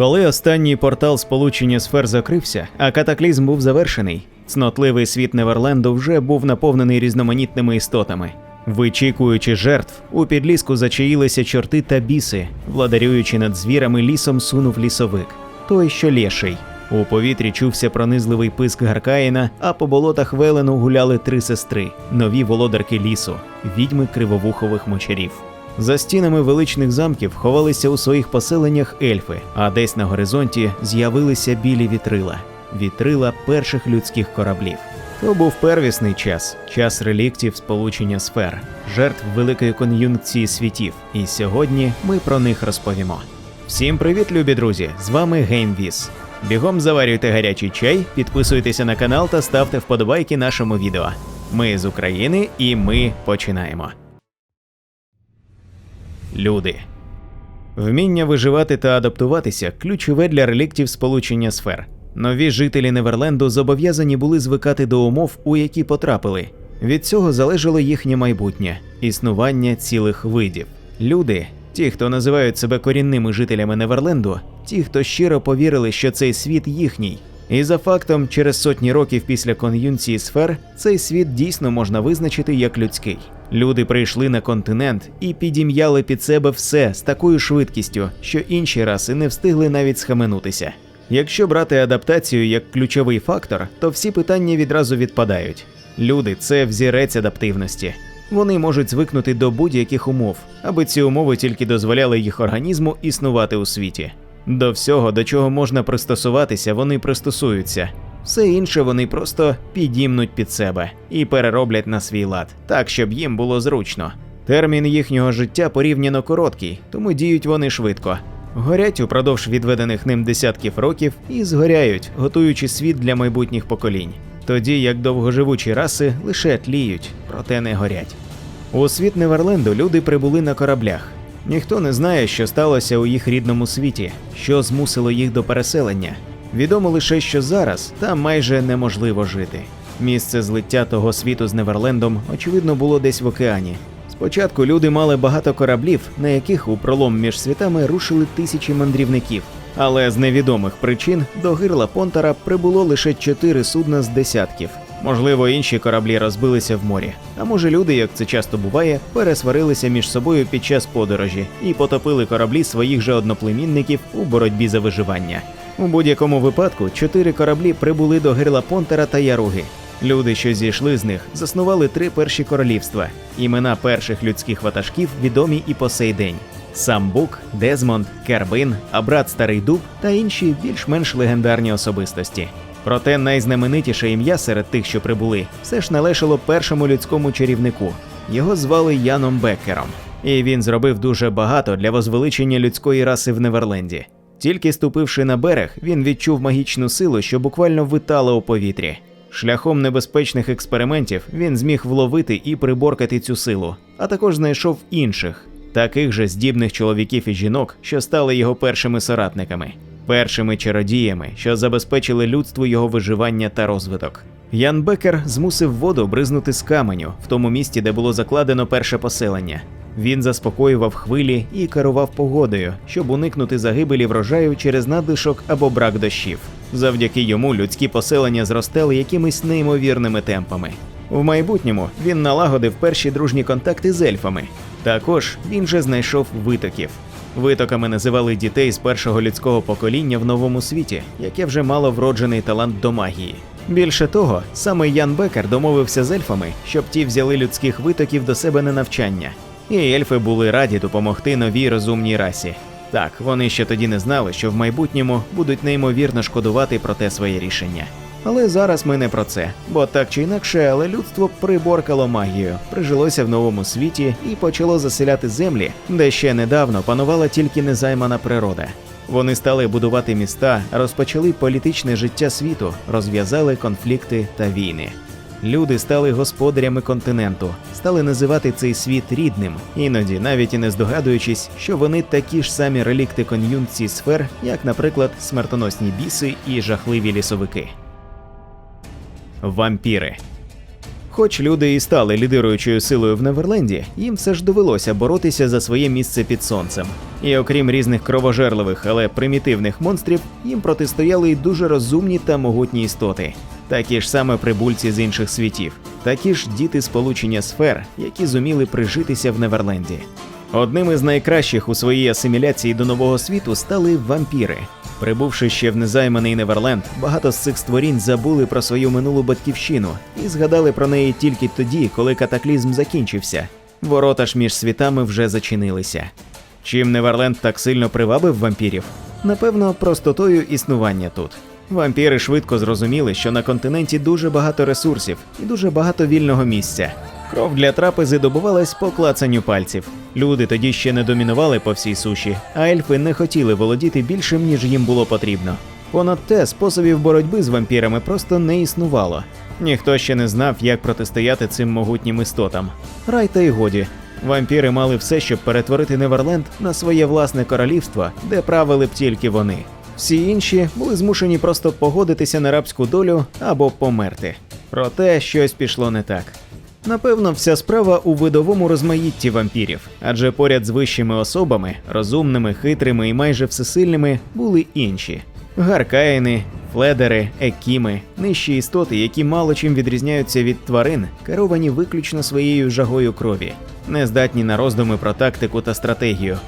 Коли останній портал сполучення сфер закрився, а катаклізм був завершений, цнотливий світ Неверленду вже був наповнений різноманітними істотами. Вичікуючи жертв, у підліску зачаїлися чорти та біси, владарюючи над звірами лісом сунув лісовик, той що лєший. У повітрі чувся пронизливий писк Гаркаїна, а по болотах Велену гуляли три сестри, нові володарки лісу, відьми кривовухових мочарів. За стінами величних замків ховалися у своїх поселеннях ельфи, а десь на горизонті з'явилися білі вітрила вітрила перших людських кораблів. То був первісний час, час реліктів сполучення сфер, жертв великої кон'юнкції світів. І сьогодні ми про них розповімо. Всім привіт, любі друзі! З вами GameViz. Бігом заварюйте гарячий чай, підписуйтеся на канал та ставте вподобайки нашому відео. Ми з України і ми починаємо. Люди. Вміння виживати та адаптуватися ключове для реліктів сполучення сфер. Нові жителі Неверленду зобов'язані були звикати до умов, у які потрапили. Від цього залежало їхнє майбутнє, існування цілих видів. Люди, ті, хто називають себе корінними жителями Неверленду, ті, хто щиро повірили, що цей світ їхній. І за фактом, через сотні років після кон'юнції сфер цей світ дійсно можна визначити як людський. Люди прийшли на континент і підім'яли під себе все з такою швидкістю, що інші раси не встигли навіть схаменутися. Якщо брати адаптацію як ключовий фактор, то всі питання відразу відпадають. Люди це взірець адаптивності. Вони можуть звикнути до будь-яких умов, аби ці умови тільки дозволяли їх організму існувати у світі. До всього, до чого можна пристосуватися, вони пристосуються. Все інше вони просто підімнуть під себе і перероблять на свій лад, так щоб їм було зручно. Термін їхнього життя порівняно короткий, тому діють вони швидко. Горять упродовж відведених ним десятків років і згоряють, готуючи світ для майбутніх поколінь. Тоді як довгоживучі раси лише тліють, проте не горять. У світ Неверленду люди прибули на кораблях. Ніхто не знає, що сталося у їх рідному світі, що змусило їх до переселення. Відомо лише, що зараз там майже неможливо жити. Місце злиття того світу з Неверлендом, очевидно, було десь в океані. Спочатку люди мали багато кораблів, на яких у пролом між світами рушили тисячі мандрівників. Але з невідомих причин до гирла Понтара прибуло лише чотири судна з десятків. Можливо, інші кораблі розбилися в морі. А може, люди, як це часто буває, пересварилися між собою під час подорожі і потопили кораблі своїх же одноплемінників у боротьбі за виживання. У будь-якому випадку чотири кораблі прибули до гирла Понтера та Яруги. Люди, що зійшли з них, заснували три перші королівства. Імена перших людських ватажків відомі і по сей день: Самбук, Дезмонд, Кербин, Абрат Старий Дуб та інші більш-менш легендарні особистості. Проте найзнаменитіше ім'я серед тих, що прибули, все ж належало першому людському чарівнику. Його звали Яном Беккером, і він зробив дуже багато для возвеличення людської раси в Неверленді. Тільки ступивши на берег, він відчув магічну силу, що буквально витала у повітрі. Шляхом небезпечних експериментів він зміг вловити і приборкати цю силу, а також знайшов інших, таких же здібних чоловіків і жінок, що стали його першими соратниками, першими чародіями, що забезпечили людству його виживання та розвиток. Ян Бекер змусив воду бризнути з каменю в тому місці, де було закладено перше поселення. Він заспокоював хвилі і керував погодою, щоб уникнути загибелі врожаю через надлишок або брак дощів. Завдяки йому людські поселення зростали якимись неймовірними темпами. В майбутньому він налагодив перші дружні контакти з ельфами. Також він же знайшов витоків. Витоками називали дітей з першого людського покоління в новому світі, яке вже мало вроджений талант до магії. Більше того, саме Ян Бекер домовився з ельфами, щоб ті взяли людських витоків до себе на навчання, і ельфи були раді допомогти новій розумній расі. Так, вони ще тоді не знали, що в майбутньому будуть неймовірно шкодувати про те своє рішення. Але зараз ми не про це, бо так чи інакше, але людство приборкало магію, прижилося в новому світі і почало заселяти землі, де ще недавно панувала тільки незаймана природа. Вони стали будувати міста, розпочали політичне життя світу, розв'язали конфлікти та війни. Люди стали господарями континенту, стали називати цей світ рідним, іноді навіть і не здогадуючись, що вони такі ж самі релікти кон'юнкції сфер, як, наприклад, смертоносні біси і жахливі лісовики. Вампіри. Хоч люди і стали лідируючою силою в Неверленді, їм все ж довелося боротися за своє місце під сонцем. І окрім різних кровожерливих, але примітивних монстрів, їм протистояли й дуже розумні та могутні істоти, такі ж саме прибульці з інших світів, такі ж діти сполучення сфер, які зуміли прижитися в Неверленді. Одним із найкращих у своїй асиміляції до нового світу стали вампіри. Прибувши ще в незайманий Неверленд, багато з цих створінь забули про свою минулу батьківщину і згадали про неї тільки тоді, коли катаклізм закінчився. Ворота ж між світами вже зачинилися. Чим Неверленд так сильно привабив вампірів? Напевно, простотою існування тут. Вампіри швидко зрозуміли, що на континенті дуже багато ресурсів і дуже багато вільного місця. Кров для трапези добувалась по клацанню пальців. Люди тоді ще не домінували по всій суші, а ельфи не хотіли володіти більшим, ніж їм було потрібно. Понад те, способів боротьби з вампірами просто не існувало. Ніхто ще не знав, як протистояти цим могутнім істотам. Рай та й годі. Вампіри мали все, щоб перетворити Неверленд на своє власне королівство, де правили б тільки вони. Всі інші були змушені просто погодитися на рабську долю або померти. Проте щось пішло не так. Напевно, вся справа у видовому розмаїтті вампірів, адже поряд з вищими особами, розумними, хитрими і майже всесильними, були інші: гаркаїни, фледери, екіми, нижчі істоти, які мало чим відрізняються від тварин, керовані виключно своєю жагою крові, не здатні на роздуми про тактику та стратегію.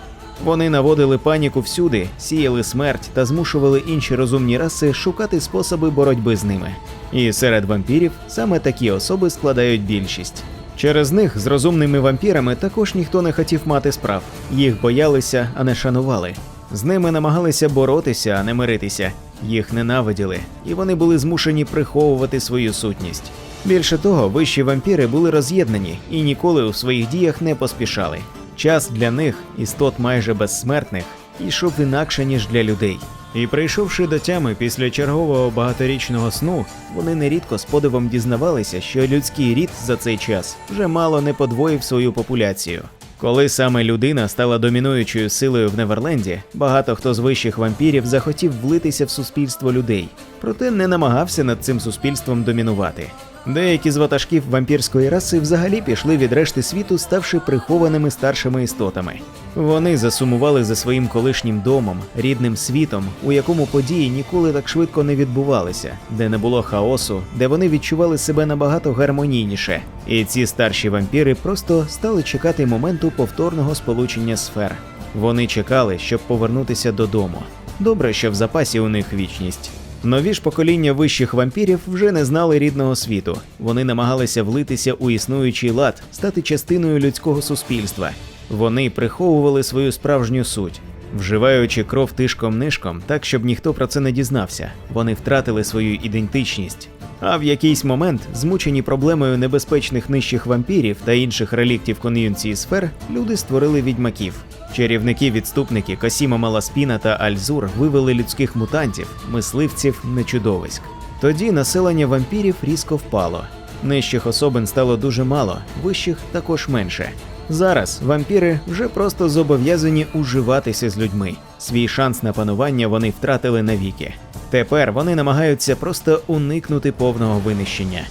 Вони наводили паніку всюди, сіяли смерть та змушували інші розумні раси шукати способи боротьби з ними. І серед вампірів саме такі особи складають більшість. Через них з розумними вампірами також ніхто не хотів мати справ, їх боялися, а не шанували. З ними намагалися боротися, а не миритися, їх ненавиділи, і вони були змушені приховувати свою сутність. Більше того, вищі вампіри були роз'єднані і ніколи у своїх діях не поспішали. Час для них, істот майже безсмертних, йшов інакше, ніж для людей. І прийшовши до тями після чергового багаторічного сну, вони нерідко з подивом дізнавалися, що людський рід за цей час вже мало не подвоїв свою популяцію. Коли саме людина стала домінуючою силою в Неверленді, багато хто з вищих вампірів захотів влитися в суспільство людей, проте не намагався над цим суспільством домінувати. Деякі з ватажків вампірської раси взагалі пішли від решти світу, ставши прихованими старшими істотами. Вони засумували за своїм колишнім домом, рідним світом, у якому події ніколи так швидко не відбувалися, де не було хаосу, де вони відчували себе набагато гармонійніше. І ці старші вампіри просто стали чекати моменту повторного сполучення сфер. Вони чекали, щоб повернутися додому. Добре, що в запасі у них вічність. Нові ж покоління вищих вампірів вже не знали рідного світу. Вони намагалися влитися у існуючий лад, стати частиною людського суспільства. Вони приховували свою справжню суть, вживаючи кров тишком нишком, так щоб ніхто про це не дізнався. Вони втратили свою ідентичність. А в якийсь момент, змучені проблемою небезпечних нижчих вампірів та інших реліктів кон'юнції сфер, люди створили відьмаків. Чарівники-відступники Касіма Маласпіна та Альзур вивели людських мутантів, мисливців, нечудовиськ. Тоді населення вампірів різко впало. Нижчих особин стало дуже мало, вищих також менше. Зараз вампіри вже просто зобов'язані уживатися з людьми. Свій шанс на панування вони втратили навіки. Тепер вони намагаються просто уникнути повного винищення.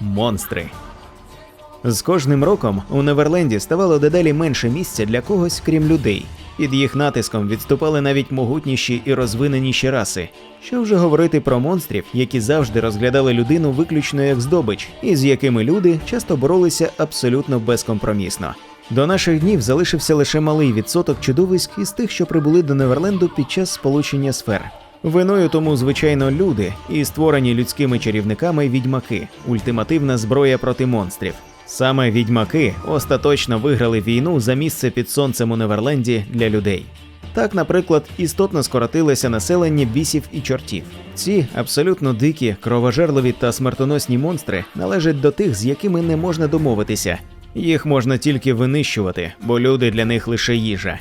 Монстри. З кожним роком у Неверленді ставало дедалі менше місця для когось, крім людей. Під їх натиском відступали навіть могутніші і розвиненіші раси. Що вже говорити про монстрів, які завжди розглядали людину виключно як здобич, і з якими люди часто боролися абсолютно безкомпромісно. До наших днів залишився лише малий відсоток чудовиськ із тих, що прибули до Неверленду під час сполучення сфер. Виною тому, звичайно, люди і створені людськими чарівниками відьмаки, ультимативна зброя проти монстрів. Саме відьмаки остаточно виграли війну за місце під сонцем у Неверленді для людей. Так, наприклад, істотно скоротилося населення бісів і чортів. Ці абсолютно дикі, кровожерливі та смертоносні монстри належать до тих, з якими не можна домовитися. Їх можна тільки винищувати, бо люди для них лише їжа.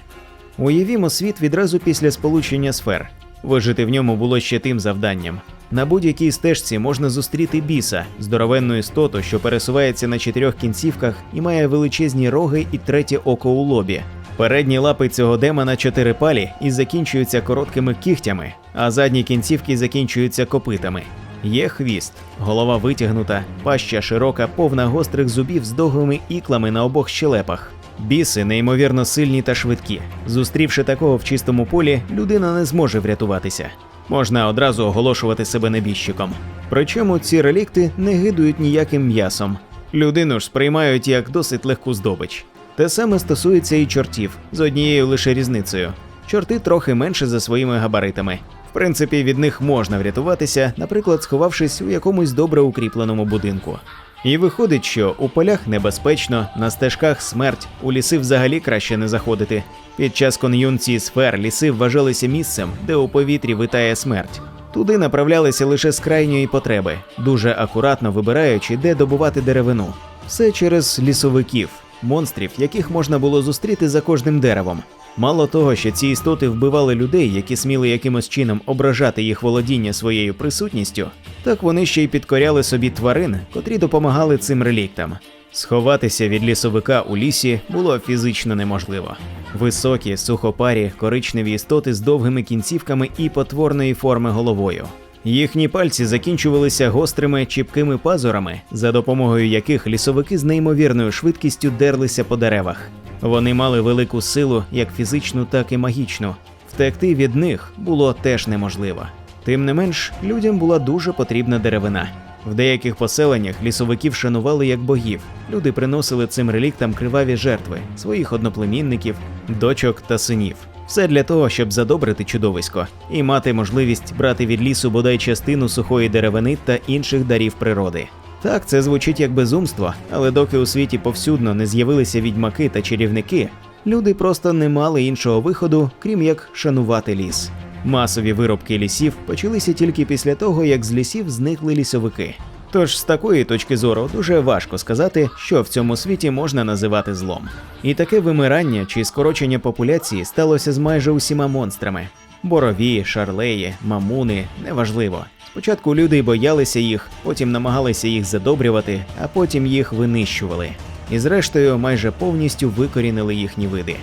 Уявімо світ відразу після сполучення сфер. Вижити в ньому було ще тим завданням. На будь-якій стежці можна зустріти біса, здоровенну істоту, що пересувається на чотирьох кінцівках і має величезні роги і третє око у лобі. Передні лапи цього демона чотирипалі і закінчуються короткими кігтями, а задні кінцівки закінчуються копитами. Є хвіст, голова витягнута, паща широка, повна гострих зубів з довгими іклами на обох щелепах. Біси неймовірно сильні та швидкі. Зустрівши такого в чистому полі, людина не зможе врятуватися. Можна одразу оголошувати себе небіжчиком. Причому ці релікти не гидують ніяким м'ясом. Людину ж сприймають як досить легку здобич. Те саме стосується і чортів з однією лише різницею. Чорти трохи менше за своїми габаритами. В принципі, від них можна врятуватися, наприклад, сховавшись у якомусь добре укріпленому будинку. І виходить, що у полях небезпечно, на стежках смерть, у ліси взагалі краще не заходити. Під час кон'юнції сфер ліси вважалися місцем, де у повітрі витає смерть. Туди направлялися лише з крайньої потреби, дуже акуратно вибираючи, де добувати деревину. Все через лісовиків, монстрів, яких можна було зустріти за кожним деревом. Мало того, що ці істоти вбивали людей, які сміли якимось чином ображати їх володіння своєю присутністю, так вони ще й підкоряли собі тварин, котрі допомагали цим реліктам. Сховатися від лісовика у лісі було фізично неможливо. Високі, сухопарі, коричневі істоти з довгими кінцівками і потворної форми головою. Їхні пальці закінчувалися гострими чіпкими пазурами, за допомогою яких лісовики з неймовірною швидкістю дерлися по деревах. Вони мали велику силу, як фізичну, так і магічну. Втекти від них було теж неможливо. Тим не менш, людям була дуже потрібна деревина. В деяких поселеннях лісовиків шанували як богів. Люди приносили цим реліктам криваві жертви своїх одноплемінників, дочок та синів. Все для того, щоб задобрити чудовисько і мати можливість брати від лісу бодай частину сухої деревини та інших дарів природи. Так, це звучить як безумство, але доки у світі повсюдно не з'явилися відьмаки та чарівники, люди просто не мали іншого виходу, крім як шанувати ліс. Масові виробки лісів почалися тільки після того, як з лісів зникли лісовики. Тож з такої точки зору дуже важко сказати, що в цьому світі можна називати злом. І таке вимирання чи скорочення популяції сталося з майже усіма монстрами: борові, шарлеї, мамуни неважливо. Спочатку люди боялися їх, потім намагалися їх задобрювати, а потім їх винищували. І зрештою майже повністю викорінили їхні види.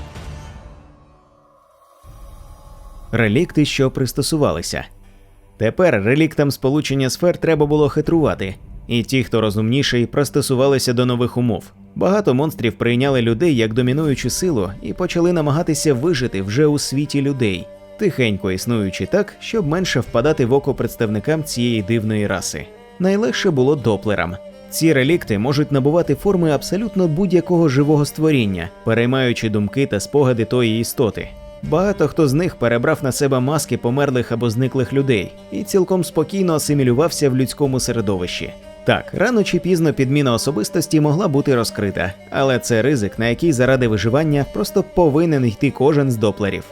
Релікти, що пристосувалися. Тепер реліктам сполучення сфер треба було хитрувати, і ті, хто розумніший, пристосувалися до нових умов. Багато монстрів прийняли людей як домінуючу силу і почали намагатися вижити вже у світі людей, тихенько існуючи так, щоб менше впадати в око представникам цієї дивної раси. Найлегше було доплерам. Ці релікти можуть набувати форми абсолютно будь-якого живого створіння, переймаючи думки та спогади тої істоти. Багато хто з них перебрав на себе маски померлих або зниклих людей і цілком спокійно асимілювався в людському середовищі. Так, рано чи пізно підміна особистості могла бути розкрита, але це ризик, на який заради виживання просто повинен йти кожен з доплерів.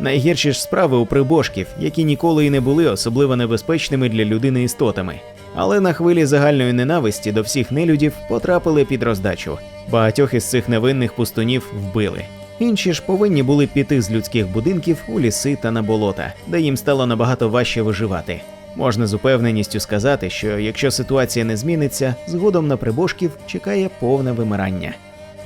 Найгірші ж справи у прибожків, які ніколи і не були особливо небезпечними для людини істотами. Але на хвилі загальної ненависті до всіх нелюдів потрапили під роздачу. Багатьох із цих невинних пустунів вбили. Інші ж повинні були піти з людських будинків у ліси та на болота, де їм стало набагато важче виживати. Можна з упевненістю сказати, що якщо ситуація не зміниться, згодом на прибожків чекає повне вимирання.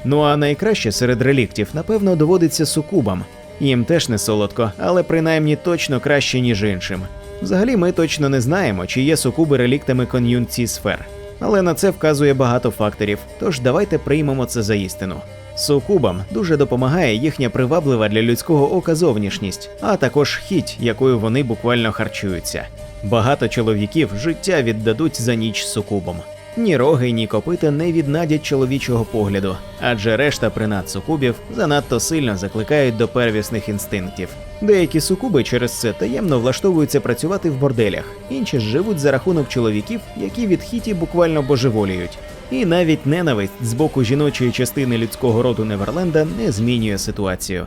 Ну а найкраще серед реліктів, напевно, доводиться сукубам. Їм теж не солодко, але принаймні точно краще, ніж іншим. Взагалі, ми точно не знаємо, чи є сукуби реліктами кон'юнкції сфер. Але на це вказує багато факторів, тож давайте приймемо це за істину. Сукубам дуже допомагає їхня приваблива для людського ока зовнішність, а також хіть, якою вони буквально харчуються. Багато чоловіків життя віддадуть за ніч сукубом. Ні роги, ні копита не віднадять чоловічого погляду, адже решта принад сукубів занадто сильно закликають до первісних інстинктів. Деякі сукуби через це таємно влаштовуються працювати в борделях, інші ж живуть за рахунок чоловіків, які від хіті буквально божеволіють. І навіть ненависть з боку жіночої частини людського роду Неверленда не змінює ситуацію.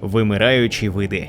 Вимираючі види.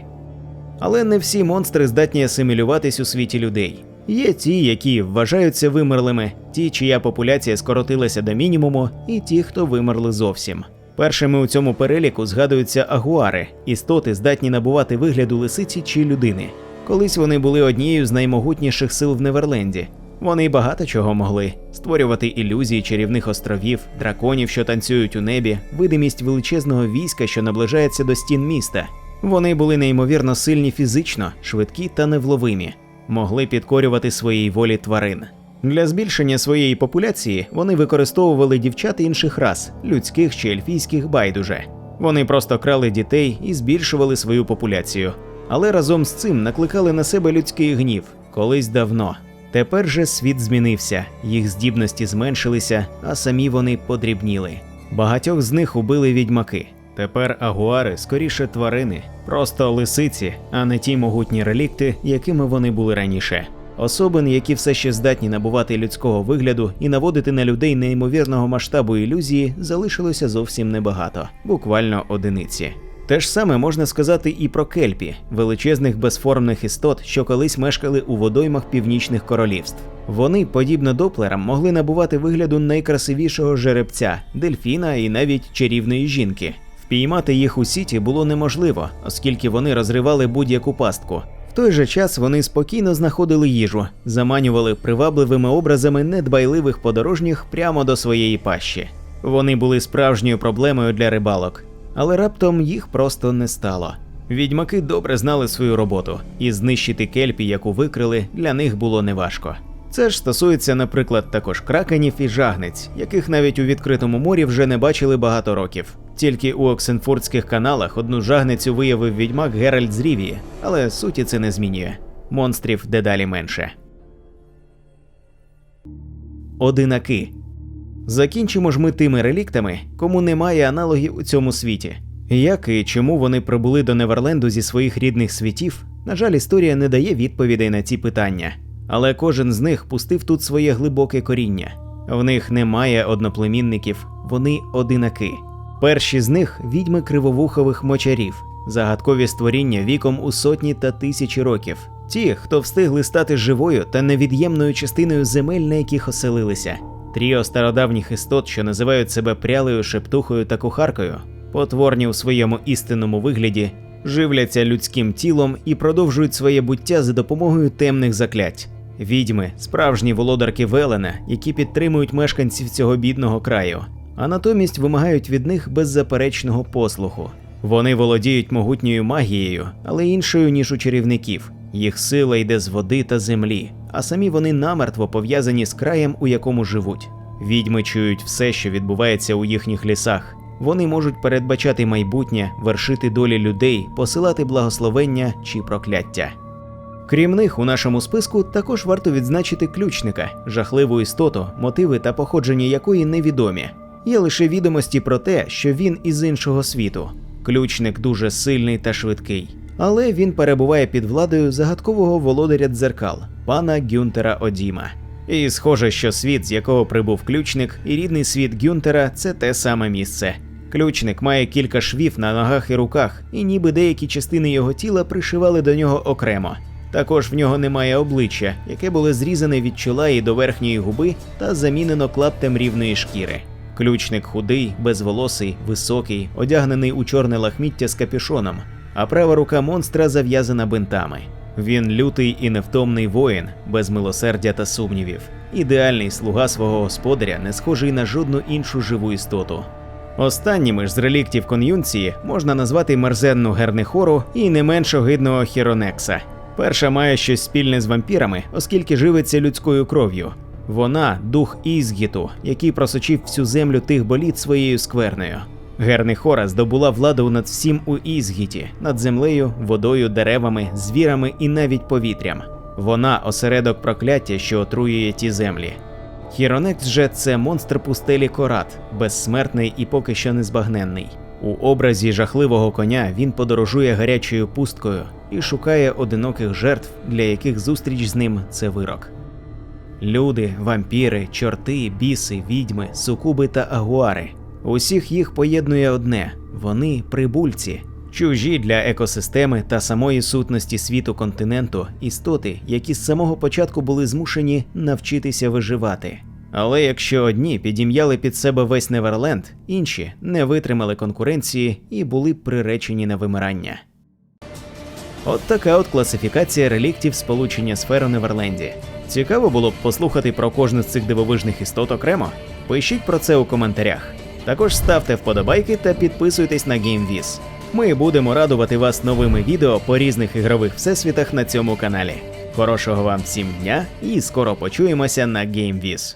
Але не всі монстри здатні асимілюватись у світі людей. Є ті, які вважаються вимерлими, ті, чия популяція скоротилася до мінімуму, і ті, хто вимерли зовсім. Першими у цьому переліку згадуються агуари, істоти, здатні набувати вигляду лисиці чи людини. Колись вони були однією з наймогутніших сил в Неверленді. Вони багато чого могли створювати ілюзії чарівних островів, драконів, що танцюють у небі, видимість величезного війська, що наближається до стін міста. Вони були неймовірно сильні фізично, швидкі та невловимі. могли підкорювати своїй волі тварин. Для збільшення своєї популяції вони використовували дівчат інших рас, людських чи ельфійських байдуже. Вони просто крали дітей і збільшували свою популяцію. Але разом з цим накликали на себе людський гнів колись давно. Тепер же світ змінився, їх здібності зменшилися, а самі вони подрібніли. Багатьох з них убили відьмаки. Тепер агуари скоріше тварини, просто лисиці, а не ті могутні релікти, якими вони були раніше. Особин, які все ще здатні набувати людського вигляду і наводити на людей неймовірного масштабу ілюзії, залишилося зовсім небагато, буквально одиниці. Те ж саме можна сказати і про кельпі, величезних безформних істот, що колись мешкали у водоймах північних королівств. Вони, подібно доплерам, могли набувати вигляду найкрасивішого жеребця, дельфіна і навіть чарівної жінки. Впіймати їх у сіті було неможливо, оскільки вони розривали будь-яку пастку. В той же час вони спокійно знаходили їжу, заманювали привабливими образами недбайливих подорожніх прямо до своєї пащі. Вони були справжньою проблемою для рибалок, але раптом їх просто не стало. Відьмаки добре знали свою роботу, і знищити кельпі, яку викрили, для них було неважко. Це ж стосується, наприклад, також кракенів і жагниць, яких навіть у відкритому морі вже не бачили багато років. Тільки у Оксенфордських каналах одну жагницю виявив відьмак Геральт з Рівії, але суті це не змінює. Монстрів дедалі менше. Одинаки. Закінчимо ж ми тими реліктами, кому немає аналогів у цьому світі. Як і чому вони прибули до Неверленду зі своїх рідних світів, на жаль, історія не дає відповідей на ці питання. Але кожен з них пустив тут своє глибоке коріння. В них немає одноплемінників, вони одинаки. Перші з них відьми кривовухових мочарів, загадкові створіння віком у сотні та тисячі років. Ті, хто встигли стати живою та невід'ємною частиною земель, на яких оселилися. Тріо стародавніх істот, що називають себе прялею, шептухою та кухаркою, потворні у своєму істинному вигляді, живляться людським тілом і продовжують своє буття за допомогою темних заклять. Відьми, справжні володарки Велена, які підтримують мешканців цього бідного краю, а натомість вимагають від них беззаперечного послуху. Вони володіють могутньою магією, але іншою ніж у чарівників. Їх сила йде з води та землі, а самі вони намертво пов'язані з краєм, у якому живуть. Відьми чують все, що відбувається у їхніх лісах. Вони можуть передбачати майбутнє, вершити долі людей, посилати благословення чи прокляття. Крім них, у нашому списку також варто відзначити ключника, жахливу істоту, мотиви та походження якої невідомі. Є лише відомості про те, що він із іншого світу. Ключник дуже сильний та швидкий, але він перебуває під владою загадкового володаря дзеркал, пана Гюнтера Одіма. І схоже, що світ, з якого прибув ключник, і рідний світ Гюнтера це те саме місце. Ключник має кілька швів на ногах і руках, і ніби деякі частини його тіла пришивали до нього окремо. Також в нього немає обличчя, яке було зрізане від чола і до верхньої губи та замінено клаптем рівної шкіри. Ключник худий, безволосий, високий, одягнений у чорне лахміття з капюшоном, а права рука монстра зав'язана бинтами. Він лютий і невтомний воїн, без милосердя та сумнівів, ідеальний слуга свого господаря, не схожий на жодну іншу живу істоту. Останніми ж з реліктів кон'юнції можна назвати мерзенну Гернихору і не менш огидного Хіронекса. Перша має щось спільне з вампірами, оскільки живиться людською кров'ю. Вона дух Ізгіту, який просочив всю землю тих боліт своєю сквернею. Гернихора здобула владу над всім у Ізгіті, над землею, водою, деревами, звірами і навіть повітрям. Вона осередок прокляття, що отруює ті землі. Хіронекс же це монстр пустелі Корат, безсмертний і поки що незбагненний. У образі жахливого коня він подорожує гарячою пусткою і шукає одиноких жертв, для яких зустріч з ним це вирок. Люди, вампіри, чорти, біси, відьми, сукуби та агуари. Усіх їх поєднує одне вони прибульці, чужі для екосистеми та самої сутності світу континенту, істоти, які з самого початку були змушені навчитися виживати. Але якщо одні підім'яли під себе весь Неверленд, інші не витримали конкуренції і були приречені на вимирання. От така от класифікація реліктів сполучення сфер Неверленді. Цікаво було б послухати про кожну з цих дивовижних істот окремо. Пишіть про це у коментарях. Також ставте вподобайки та підписуйтесь на GameViz. Ми будемо радувати вас новими відео по різних ігрових всесвітах на цьому каналі. Хорошого вам всім дня і скоро почуємося на GameViz.